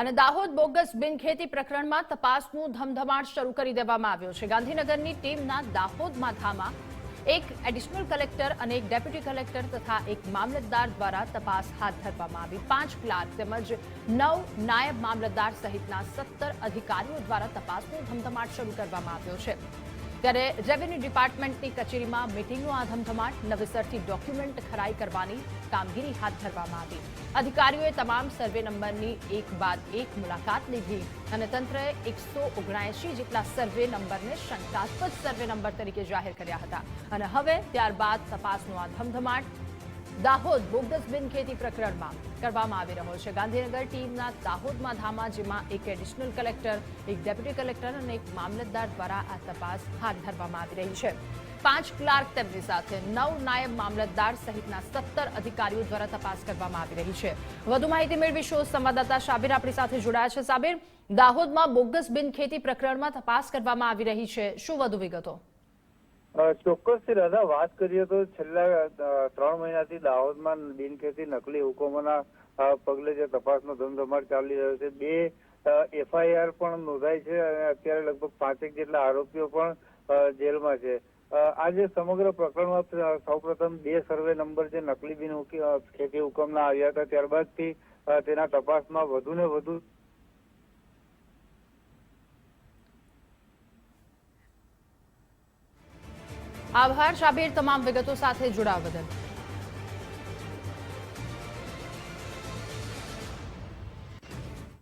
અને દાહોદ બોગસ બિનખેતી પ્રકરણમાં તપાસનું ધમધમાટ શરૂ કરી દેવામાં આવ્યો છે. ગાંધીનગરની ટીમના દાહોદ માથામાં એક એડિશનલ કલેક્ટર અને એક ડેપ્યુટી કલેક્ટર તથા એક મામલતદાર દ્વારા તપાસ હાથ ધરવામાં આવી. પાંચ ક્લાર્ક તેમજ નવ નાયબ મામલતદાર સહિતના સત્તર અધિકારીઓ દ્વારા તપાસનો ધમધમાટ શરૂ કરવામાં આવ્યો છે. ત્યારે રેવન્યુ ડિપાર્ટમેન્ટની કચેરીમાં મિટિંગનો આ ધમધમાટ, નવેસરથી ડોક્યુમેન્ટ ખરાઈ કરવાની કામગીરી હાથ ધરવામાં આવી. અધિકારીઓએ તમામ સર્વે નંબરની એક બાદ એક મુલાકાત લીધી અને તંત્રએ એકસો ઓગણએંશી જેટલા સર્વે નંબરને શંકાસ્પદ સર્વે નંબર તરીકે જાહેર કર્યા હતા. અને હવે ત્યારબાદ તપાસનો આ ધમધમાટ દાહોદ બોગસ બિનખેતી પ્રકરણમાં કરવામાં આવી રહ્યો છે. ગાંધીનગર ટીમના દાહોદમાં ધામા, જેમાં એક એડિશનલ કલેક્ટર એક ડેપ્યુટી કલેક્ટર અને એક મામલતદાર દ્વારા આ તપાસ હાથ ધરવામાં આવી રહી છે. પાંચ ક્લાર્ક તેમની સાથે, નવ નાયબ મામલતદાર સહિતના સત્તર અધિકારીઓ દ્વારા તપાસ કરવામાં આવી રહી છે. વધુ માહિતી મેળવીશું સંવાદદાતા સાબિર આપણી સાથે જોડાયા છે. સાબિર, દાહોદમાં બોગસ બિનખેતી પ્રકરણમાં તપાસ કરવામાં આવી રહી છે. શું વધુ વિગતો? ચોક્કસથી દાદા, વાત કરીએ તો છેલ્લા ત્રણ મહિનાથી દાહોદમાં બિનખેતી નકલી હુકમોના પગલે જે તપાસનો ધમધમાટ ચાલી રહ્યો છે, બે એફઆઈઆર પણ નોંધાઈ છે અને અત્યારે લગભગ પાંચેક જેટલા આરોપીઓ પણ જેલમાં છે. આ જે સમગ્ર પ્રકરણમાં સૌપ્રથમ બે સર્વે નંબર જે નકલી બિન ખેતી હુકમના આવ્યા હતા, ત્યારબાદથી તેના તપાસમાં વધુ ને વધુ આભાર. શાબીર તમામ વિગતો સાથે જોડાવા બદલ.